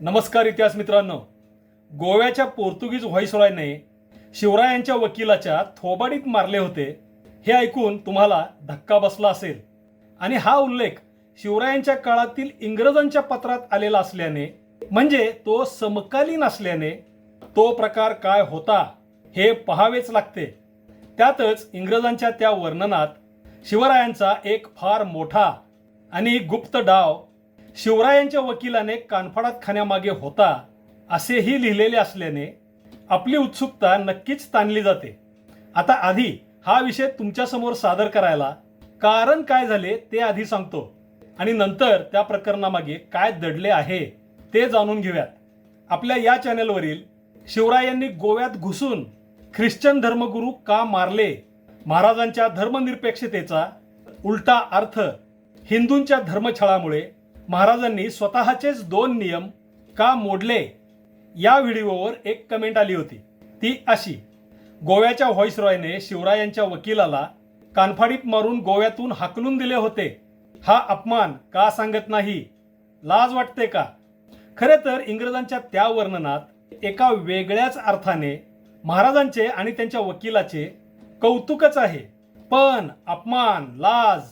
नमस्कार इतिहास मित्रांनो. गोव्याच्या पोर्तुगीज व्हाईसरॉयने शिवरायांच्या वकिलाच्या थोबाडीत मारले होते. हे ऐकून तुम्हाला धक्का बसला असेल. आणि हा उल्लेख शिवरायांच्या काळातील इंग्रजांच्या पत्रात आलेला असल्याने म्हणजे तो समकालीन असल्याने तो प्रकार काय होता हे पहावेच लागते. त्यातच इंग्रजांच्या त्या वर्णनात शिवरायांचा एक फार मोठा आणि गुप्त डाव शिवरायांच्या वकिलाने कानफाडात खाण्यामागे होता असेही लिहिलेले असल्याने आपली उत्सुकता नक्कीच ताणली जाते. आता आधी हा विषय तुमच्यासमोर सादर करायला कारण काय झाले ते आधी सांगतो. आणि नंतर त्या प्रकरणामागे काय दडले आहे ते जाणून घेऊयात. आपल्या या चॅनलवरील शिवरायांनी गोव्यात घुसून ख्रिश्चन धर्मगुरू का मारले महाराजांच्या धर्मनिरपेक्षतेचा उलटा अर्थ हिंदूंच्या धर्मछळामुळे महाराजांनी स्वतःचेच दोन नियम का मोडले? या व्हिडिओवर एक कमेंट आली होती. ती अशी. गोव्याच्या व्हॉइसरॉयने शिवरायांच्या वकिलाला कानफाडीत मारून गोव्यातून हाकलून दिले होते. हा अपमान का सांगत नाही? लाज वाटते का? खरे तर इंग्रजांच्या त्या वर्णनात एका वेगळ्याच अर्थाने महाराजांचे आणि त्यांच्या वकिलाचे कौतुकच आहे. पण अपमान लाज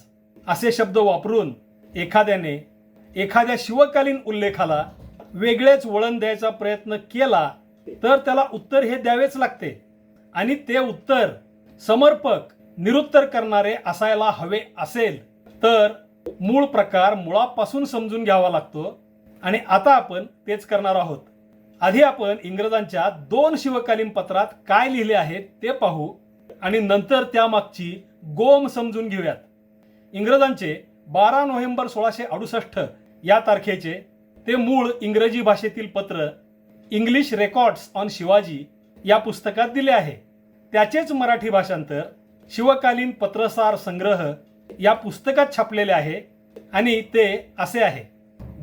असे शब्द वापरून एखाद्याने एखाद्या शिवकालीन उल्लेखाला वेगळेच वळण द्यायचा प्रयत्न केला तर त्याला उत्तर हे द्यावेच लागते. आणि ते उत्तर समर्पक निरुत्तर करणारे असायला हवे असेल तर मूळ प्रकार मुळापासून समजून घ्यावा लागतो आणि आता आपण तेच करणार आहोत. आधी आपण इंग्रजांच्या दोन शिवकालीन पत्रात काय लिहिले आहे ते पाहू आणि नंतर त्यामागची गोम समजून घेऊयात. इंग्रजांचे बारा नोव्हेंबर सोळाशे अडुसष्ट या तारखेचे ते मूळ इंग्रजी भाषेतील पत्र इंग्लिश रेकॉर्ड्स ऑन शिवाजी या पुस्तकात दिले आहे. त्याचेच मराठी भाषांतर शिवकालीन पत्रसार संग्रह या पुस्तकात छापलेले आहे आणि ते असे आहे.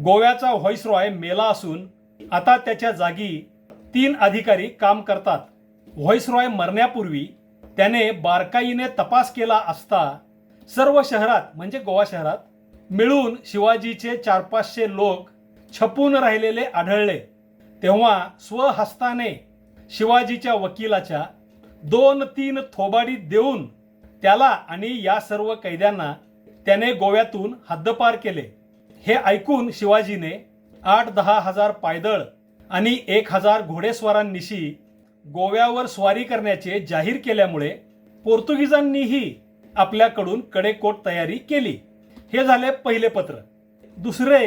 गोव्याचा व्हॉइसरॉय मेला असून आता त्याच्या जागी तीन अधिकारी काम करतात. व्हॉइसरॉय मरण्यापूर्वी त्याने बारकाईने तपास केला असता सर्व शहरात म्हणजे गोवा शहरात मिळून शिवाजीचे चार पाचशे लोक छपून राहिलेले आढळले. तेव्हा स्वहस्ताने शिवाजीच्या वकिलाच्या दोन तीन थोबाडी देऊन त्याला आणि या सर्व कैद्यांना त्याने गोव्यातून हद्दपार केले. हे ऐकून शिवाजीने आठ दहा हजार पायदळ आणि एक हजार घोडेस्वारांनिशी गोव्यावर स्वारी करण्याचे जाहीर केल्यामुळे पोर्तुगीजांनीही आपल्याकडून कडेकोट तयारी केली. हे झाले पहिले पत्र. दुसरे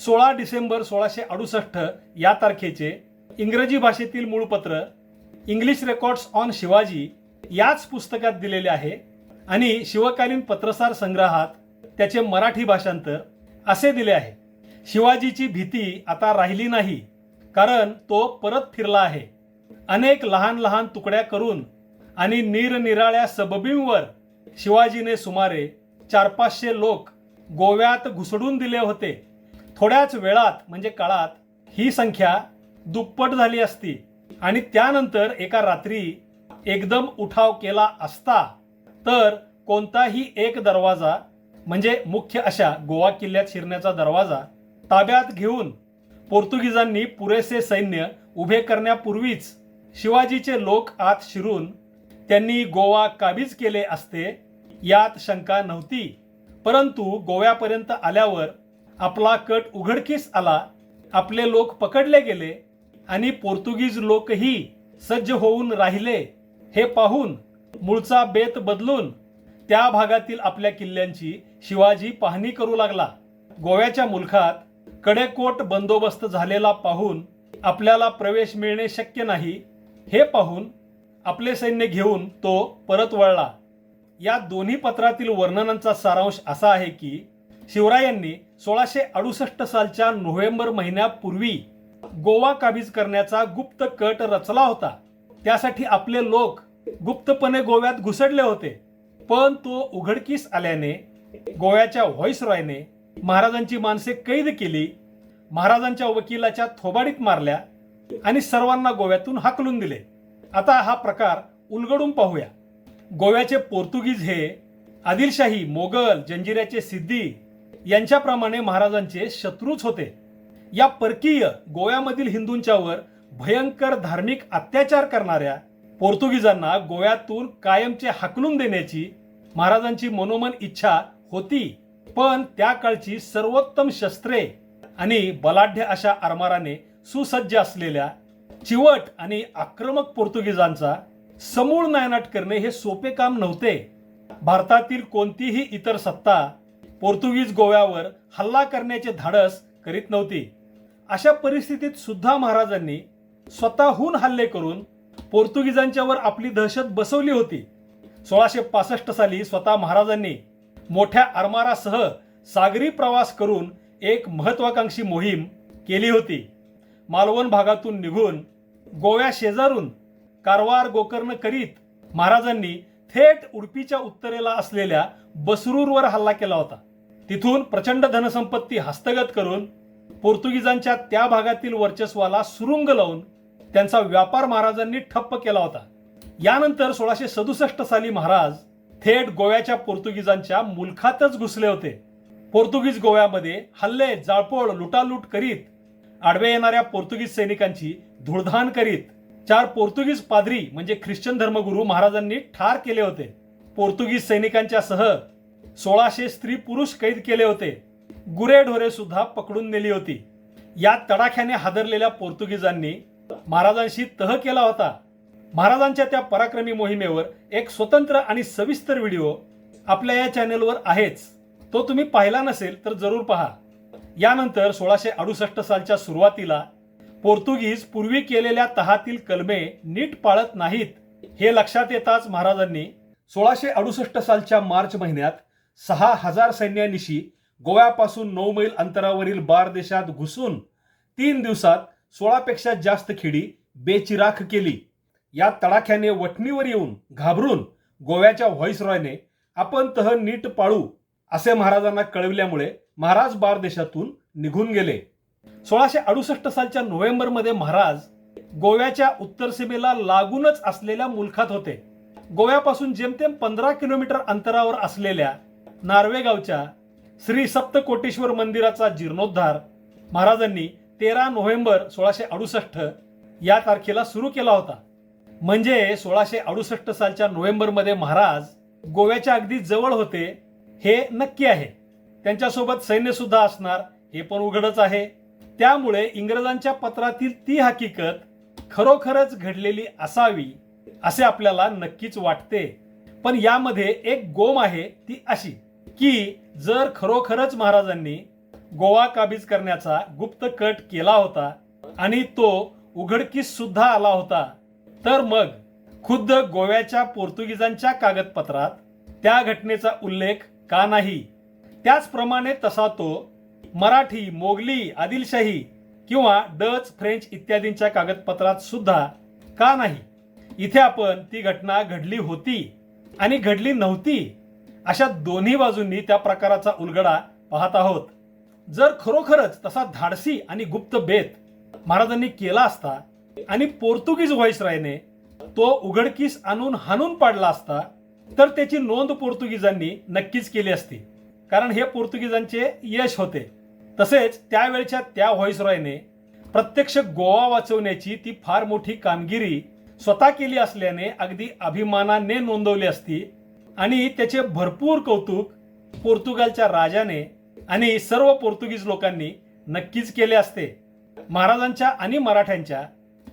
सोळा डिसेंबर सोळाशे अडुसष्ट या तारखेचे इंग्रजी भाषेतील मूळ पत्र इंग्लिश रेकॉर्ड्स ऑन शिवाजी याच पुस्तकात दिलेले आहे आणि शिवकालीन पत्रसार संग्रहात त्याचे मराठी भाषांतर असे दिले आहे. शिवाजीची भीती आता राहिली नाही कारण तो परत फिरला आहे. अनेक लहान लहान तुकड्या करून आणि निरनिराळ्या सबबींवर शिवाजीने सुमारे चार पाचशे लोक गोव्यात घुसडून दिले होते. थोड्याच वेळात म्हणजे काळात ही संख्या दुप्पट झाली असती. आणि त्यानंतर एका रात्री एकदम उठाव केला असता तर कोणताही एक दरवाजा म्हणजे मुख्य अशा गोवा किल्ल्यात शिरण्याचा दरवाजा ताब्यात घेऊन पोर्तुगीजांनी पुरेसे सैन्य उभे करण्यापूर्वीच शिवाजीचे लोक आत शिरून त्यांनी गोवा काबीज केले असते यात शंका नव्हती. परंतु गोव्यापर्यंत आल्यावर आपला कट उघडकीस आला आपले लोक पकडले गेले आणि पोर्तुगीज लोकही सज्ज होऊन राहिले. हे पाहून मूळचा बेत बदलून त्या भागातील आपल्या किल्ल्यांची शिवाजी पाहणी करू लागला. गोव्याच्या मुलखात कडेकोट बंदोबस्त झालेला पाहून आपल्याला प्रवेश मिळणे शक्य नाही. हे पाहून आपले सैन्य घेऊन तो परत वळला. या दोन्ही पत्रातील वर्णनांचा सारांश असा आहे की शिवरायांनी सोळाशे अडुसष्ट सालच्या नोव्हेंबर महिन्यापूर्वी गोवा काबीज करण्याचा गुप्त कट रचला होता. त्यासाठी आपले लोक गुप्तपणे गोव्यात घुसडले होते. पण तो उघडकीस आल्याने गोव्याच्या व्हॉइसरॉयने महाराजांची माणसे कैद केली महाराजांच्या वकिलाच्या थोबाडीत मारल्या आणि सर्वांना गोव्यातून हाकलून दिले. आता हा प्रकार उलगडून पाहूया. गोव्याचे पोर्तुगीज हे आदिलशाही मोगल जंजिऱ्याचे सिद्धी यांच्याप्रमाणे महाराजांचे शत्रूच होते. या परकीय गोव्यामधील हिंदूंच्यावर भयंकर धार्मिक अत्याचार करणाऱ्या पोर्तुगीजांना गोव्यातून कायमचे हाकलून देण्याची महाराजांची मनोमन इच्छा होती. पण त्या काळची सर्वोत्तम शस्त्रे आणि बलाढ्य अशा आरमाराने सुसज्ज असलेल्या चिवट आणि आक्रमक पोर्तुगीजांचा समूळ नायनाट करणे हे सोपे काम नव्हते. भारतातील कोणतीही इतर सत्ता पोर्तुगीज गोव्यावर हल्ला करण्याचे धाडस करीत नव्हती. अशा परिस्थितीत सुद्धा महाराजांनी स्वतःहून हल्ले करून पोर्तुगीजांच्यावर आपली दहशत बसवली होती. सोळाशे पासष्ट साली स्वतः महाराजांनी मोठ्या आरमारासह सागरी प्रवास करून एक महत्वाकांक्षी मोहीम केली होती. मालवण भागातून निघून गोव्या शेजारून कारवार गोकर्ण करीत महाराजांनी थेट उडपीच्या उत्तरेला असलेल्या बसरूरवर हल्ला केला होता. तिथून प्रचंड धनसंपत्ती हस्तगत करून पोर्तुगीजांच्या त्या भागातील वर्चस्वाला सुरुंग लावून त्यांचा व्यापार महाराजांनी ठप्प केला होता. यानंतर सोळाशे सदुसष्ट साली महाराज थेट गोव्याच्या पोर्तुगीजांच्या मुलखातच घुसले होते. पोर्तुगीज गोव्यामध्ये हल्ले जाळपोळ लुटालूट करीत आडवे येणाऱ्या पोर्तुगीज सैनिकांची धुळधाण करीत चार पोर्तुगीज पादरी म्हणजे ख्रिश्चन धर्मगुरू महाराजांनी ठार केले होते. पोर्तुगीज सैनिकांच्या सह सोळाशे स्त्री पुरुष कैद केले होते. गुरेढोरे सुद्धा पकडून नेली होती. या तडाख्याने हादरलेल्या पोर्तुगीजांनी महाराजांशी तह केला होता. महाराजांच्या त्या पराक्रमी मोहिमेवर एक स्वतंत्र आणि सविस्तर व्हिडिओ आपल्या या चॅनेलवर आहेच. तो तुम्ही पाहिला नसेल तर जरूर पहा. यानंतर सोळाशे अडुसष्ट सालच्या सुरुवातीला पोर्तुगीज पूर्वी केलेल्या तहातील कलमे नीट पाळत नाहीत हे लक्षात येताच महाराजांनी सोळाशे अडुसष्ट सालच्या मार्च महिन्यात सहा हजार सैन्यानिशी गोव्यापासून नऊ मैल अंतरावरील बार देशात घुसून तीन दिवसात सोळापेक्षा जास्त खेडी बेचिराख केली. या तडाख्याने वठणीवर येऊन घाबरून गोव्याच्या व्हॉइसरॉयने आपण तह नीट पाळू असे महाराजांना कळविल्यामुळे महाराज बार देशातून निघून गेले. सोळाशे अडुसष्ट सालच्या नोव्हेंबरमध्ये महाराज गोव्याच्या उत्तर सीमेला लागूनच असलेल्या मुलखात होते. गोव्यापासून जेमतेम पंधरा किलोमीटर अंतरावर असलेल्या नार्वेगावच्या श्री सप्तकोटेश्वर मंदिराचा जीर्णोद्धार महाराजांनी तेरा नोव्हेंबर सोळाशे अडुसष्ट या तारखेला सुरू केला होता. म्हणजे सोळाशे अडुसष्ट सालच्या नोव्हेंबरमध्ये महाराज गोव्याच्या अगदी जवळ होते हे नक्की आहे. त्यांच्यासोबत सैन्य सुद्धा असणार हे पण उघडच आहे. त्यामुळे इंग्रजांच्या पत्रातील ती हकीकत खरोखरच घडलेली असावी असे आपल्याला नक्कीच वाटते. पण यामध्ये एक गोम आहे ती अशी की जर खरोखरच महाराजांनी गोवा काबीज करण्याचा गुप्त कट केला होता आणि तो उघडकीस सुद्धा आला होता तर मग खुद्द गोव्याच्या पोर्तुगीजांच्या कागदपत्रात त्या घटनेचा उल्लेख का नाही? त्याचप्रमाणे तसा तो मराठी मोगली आदिलशाही किंवा डच फ्रेंच इत्यादींच्या कागदपत्रात सुद्धा का नाही? इथे आपण ती घटना घडली होती आणि घडली नव्हती अशा दोन्ही बाजूंनी त्या प्रकाराचा उलगडा पाहत आहोत. जर खरोखरच तसा धाडसी आणि गुप्त बेत महाराजांनी केला असता आणि पोर्तुगीज व्हाईसरायने तो उघडकीस आणून हाणून पाडला असता तर त्याची नोंद पोर्तुगीजांनी नक्कीच केली असती. कारण हे पोर्तुगीजांचे यश होते. तसेच त्यावेळच्या त्या व्हाईसरॉयने प्रत्यक्ष गोवा वाचवण्याची ती फार मोठी कामगिरी स्वतः केली असल्याने अगदी अभिमानाने नोंदवली असती आणि त्याचे भरपूर कौतुक पोर्तुगालच्या राजाने आणि सर्व पोर्तुगीज लोकांनी नक्कीच केले असते. महाराजांच्या आणि मराठ्यांच्या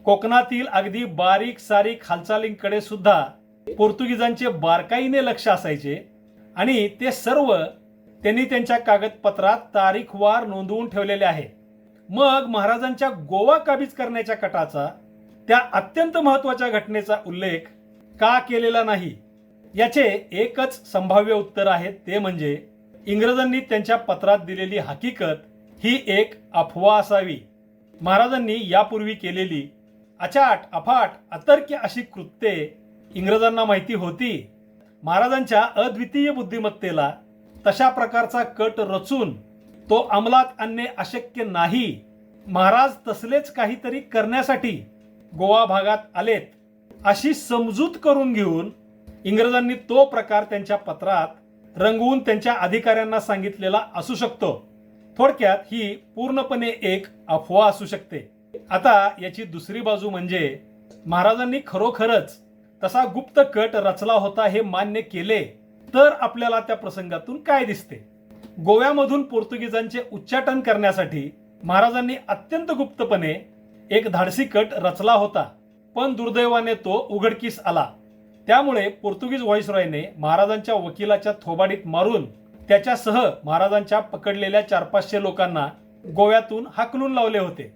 कोकणातील अगदी बारीक सारीक हालचालींकडे सुद्धा पोर्तुगीजांचे बारकाईने लक्ष असायचे आणि ते सर्व त्यांनी त्यांच्या कागदपत्रात तारीखवार नोंदवून ठेवलेले आहे. मग महाराजांच्या गोवा काबीज करण्याच्या कटाचा त्या अत्यंत महत्त्वाच्या घटनेचा उल्लेख का केलेला नाही? याचे एकच संभाव्य उत्तर आहे ते म्हणजे इंग्रजांनी त्यांच्या पत्रात दिलेली हकीकत ही एक अफवा असावी. महाराजांनी यापूर्वी केलेली अचाट अफाट अतर्क्य अशी कृत्ये इंग्रजांना माहिती होती. महाराजांच्या अद्वितीय बुद्धिमत्तेला तशा प्रकारचा कट रचून तो अंमलात आणणे अशक्य नाही. महाराज तसलेच काहीतरी करण्यासाठी गोवा भागात आलेत. अशी समजूत करून घेऊन इंग्रजांनी तो प्रकार त्यांच्या पत्रात रंगवून त्यांच्या अधिकाऱ्यांना सांगितलेला असू शकतो. थोडक्यात ही पूर्णपणे एक अफवा असू शकते. आता याची दुसरी बाजू म्हणजे महाराजांनी खरोखरच तसा गुप्त कट रचला होता हे मान्य केले. तर आपल्याला त्या प्रसंगातून काय दिसते? गोव्यामधून पोर्तुगीजांचे उच्चाटन करण्यासाठी महाराजांनी अत्यंत गुप्तपणे एक धाडसी कट रचला होता पण दुर्दैवाने तो उघडकीस आला. त्यामुळे पोर्तुगीज व्हॉइसरॉयने महाराजांच्या वकिलाच्या थोबाडीत मारून त्याच्यासह महाराजांच्या पकडलेल्या चार पाचशे लोकांना गोव्यातून हाकलून लावले होते.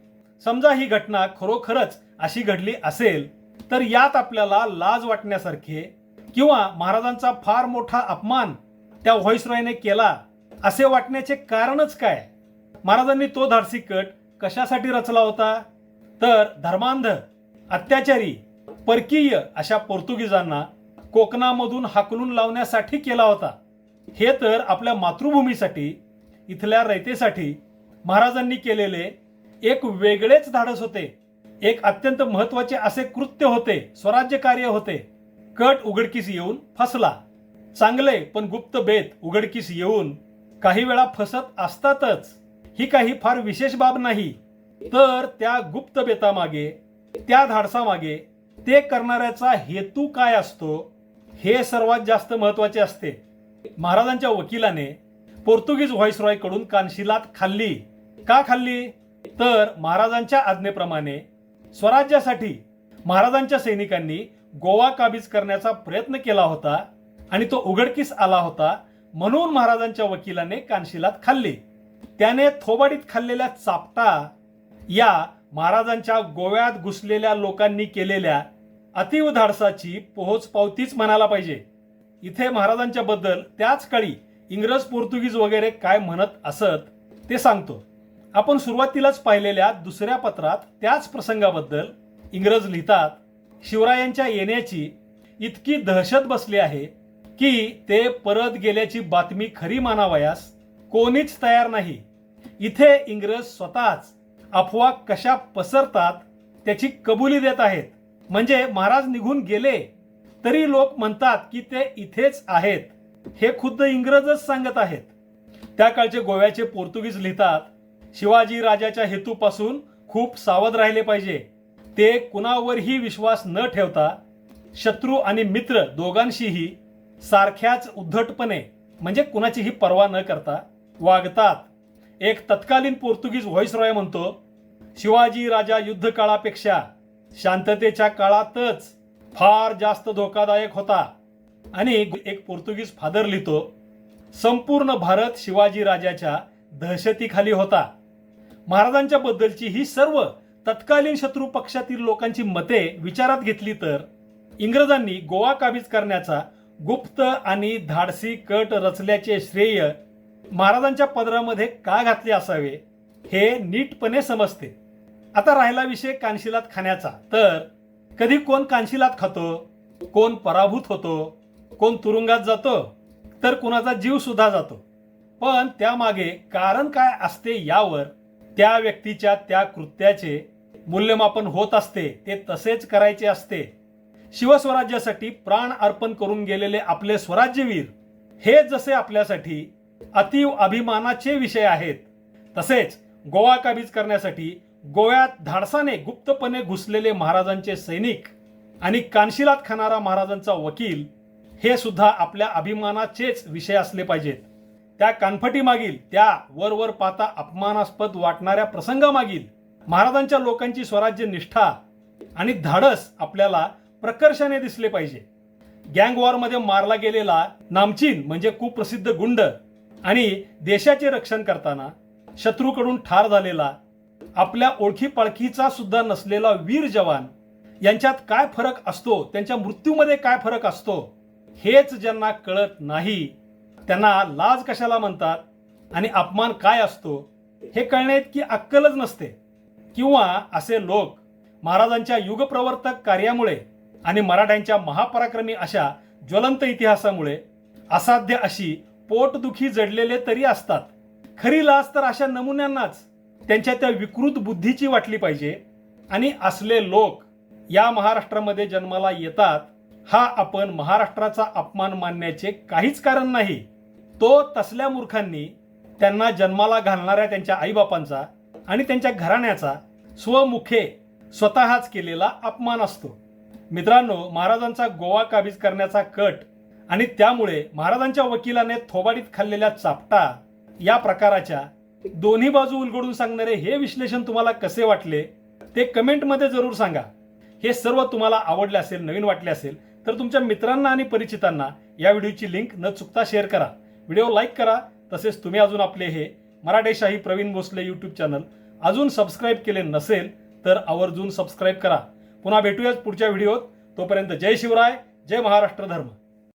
समजा ही घटना खरोखरच अशी घडली असेल तर यात आपल्याला लाज वाटण्यासारखे किंवा महाराजांचा फार मोठा अपमान त्या व्हॉइसरॉयने केला असे वाटण्याचे कारणच काय? महाराजांनी तो धाडसी कट कशासाठी रचला होता? तर धर्मांध अत्याचारी परकीय अशा पोर्तुगीजांना कोकणामधून हाकलून लावण्यासाठी केला होता. हे तर आपल्या मातृभूमीसाठी इथल्या रयतेसाठी महाराजांनी केलेले एक वेगळेच धाडस होते. एक अत्यंत महत्त्वाचे असे कृत्य होते स्वराज्य कार्य होते. कट उघडकीस येऊन फसला. चांगले पण गुप्त बेत उघडकीस येऊन काही वेळा फसत असतातच. ही काही फार विशेष बाब नाही. तर त्या गुप्त बेतामागे त्या धाडसामागे ते करणाऱ्याचा हेतू काय असतो हे सर्वात जास्त महत्त्वाचे असते. महाराजांच्या वकिलाने पोर्तुगीज व्हॉइसरॉयकडून कानशिलात खाल्ली. का खाल्ली? तर महाराजांच्या आज्ञेप्रमाणे स्वराज्यासाठी महाराजांच्या सैनिकांनी गोवा काबीज करण्याचा प्रयत्न केला होता आणि तो उघडकीस आला होता म्हणून महाराजांच्या वकिलाने कानशिलात खाल्ली. त्याने थोबाडीत खाल्लेल्या चापटा या महाराजांच्या गोव्यात घुसलेल्या लोकांनी केलेल्या अतिव धाडसाची पोहोच पावतीच म्हणायला पाहिजे. इथे महाराजांच्या बद्दल त्याच काळी इंग्रज पोर्तुगीज वगैरे काय म्हणत असत ते सांगतो. आपण सुरुवातीलाच पाहिलेल्या दुसऱ्या पत्रात त्याच प्रसंगाबद्दल इंग्रज लिहितात शिवरायांच्या येण्याची इतकी दहशत बसली आहे की ते परत गेल्याची बातमी खरी मानावयास कोणीच तयार नाही. इथे इंग्रज स्वतःच अफवा कशा पसरतात त्याची कबुली देत आहेत. म्हणजे महाराज निघून गेले तरी लोक म्हणतात की ते इथेच आहेत. हे खुद्द इंग्रजच सांगत आहेत. त्या काळचे गोव्याचे पोर्तुगीज लिहितात शिवाजी राजाच्या हेतूपासून खूप सावध राहिले पाहिजे. ते कुणावरही विश्वास न ठेवता शत्रू आणि मित्र दोघांशीही सारख्याच उद्धटपणे म्हणजे कुणाचीही पर्वा न करता वागतात. एक तत्कालीन पोर्तुगीज व्हॉइसरॉय म्हणतो शिवाजी राजा युद्ध काळापेक्षा शांततेच्या काळातच फार जास्त धोकादायक होता. आणि एक पोर्तुगीज फादर लिहितो संपूर्ण भारत शिवाजी राजाच्या दहशतीखाली होता. महाराजांच्या बद्दलची ही सर्व तत्कालीन शत्रू पक्षातील लोकांची मते विचारात घेतली तर इंग्रजांनी गोवा काबीज करण्याचा गुप्त आणि धाडसी कट रचल्याचे श्रेय महाराजांच्या पदरामध्ये का घातले असावे हे नीटपणे समजते. आता राहिला विषय कानशिलात खाण्याचा. तर कधी कोण कानशिलात खातो? कोण पराभूत होतो? कोण तुरुंगात जातो? तर कुणाचा जीव सुद्धा जातो. पण त्यामागे कारण काय असते यावर त्या व्यक्तीच्या त्या कृत्याचे मूल्यमापन होत असते ते तसेच करायचे असते. शिवस्वराज्यासाठी प्राण अर्पण करून गेलेले आपले स्वराज्यवीर हे जसे आपल्यासाठी अतीव अभिमानाचे विषय आहेत तसेच गोवा काबीज करण्यासाठी गोव्यात धाडसाने गुप्तपणे घुसलेले महाराजांचे सैनिक आणि कानशिलात खाणारा महाराजांचा वकील हे सुद्धा आपल्या अभिमानाचेच विषय असले पाहिजेत. त्या कानफटीमागील त्या वरवर पाहता अपमानास्पद वाटणाऱ्या प्रसंगामागील महाराजांच्या लोकांची स्वराज्य निष्ठा आणि धाडस आपल्याला प्रकर्षाने दिसले पाहिजे. गँग वॉरमध्ये मारला गेलेला नामचीन म्हणजे कुप्रसिद्ध गुंड आणि देशाचे रक्षण करताना शत्रूकडून ठार झालेला आपल्या ओळखी पाळखीचा सुद्धा नसलेला वीर जवान यांच्यात काय फरक असतो त्यांच्या मृत्यूमध्ये काय फरक असतो हेच ज्यांना कळत नाही त्यांना लाज कशाला म्हणतात आणि अपमान काय असतो हे कळण्यात की अक्कलच नसते. किंवा असे लोक महाराजांच्या युगप्रवर्तक कार्यामुळे आणि मराठ्यांच्या महापराक्रमी अशा ज्वलंत इतिहासामुळे असाध्य अशी पोटदुखी जडलेले तरी असतात. खरी लाज तर अशा नमुन्यांनाच त्यांच्या त्या विकृत बुद्धीची वाटली पाहिजे आणि असले लोक या महाराष्ट्रामध्ये जन्माला येतात हा आपण महाराष्ट्राचा अपमान मानण्याचे काहीच कारण नाही. तो तसल्या मूर्खांनी त्यांना जन्माला घालणाऱ्या त्यांच्या आईबापांचा आणि त्यांच्या घराण्याचा स्वमुखे स्वतःच केलेला अपमान असतो. मित्रांनो महाराजांचा गोवा काबीज करण्याचा कट आणि त्यामुळे महाराजांच्या वकिलाने थोबाडीत खाल्लेल्या चापटा या प्रकाराच्या दोन्ही बाजू उलगडून सांगणारे हे विश्लेषण तुम्हाला कसे वाटले ते कमेंटमध्ये जरूर सांगा. हे सर्व तुम्हाला आवडले असेल नवीन वाटले असेल तर तुमच्या मित्रांना आणि परिचितांना या व्हिडिओची लिंक न चुकता शेअर करा. व्हिडिओ लाईक करा तसेच तुम्ही अजून आपले हे मराठेशाही प्रवीण भोसले यूट्यूब चॅनल अजून सबस्क्राईब केले नसेल तर आवर्जून सबस्क्राईब करा. पुन्हा भेटूयाच पुढच्या व्हिडिओत. तोपर्यंत जय शिवराय जय महाराष्ट्र धर्म.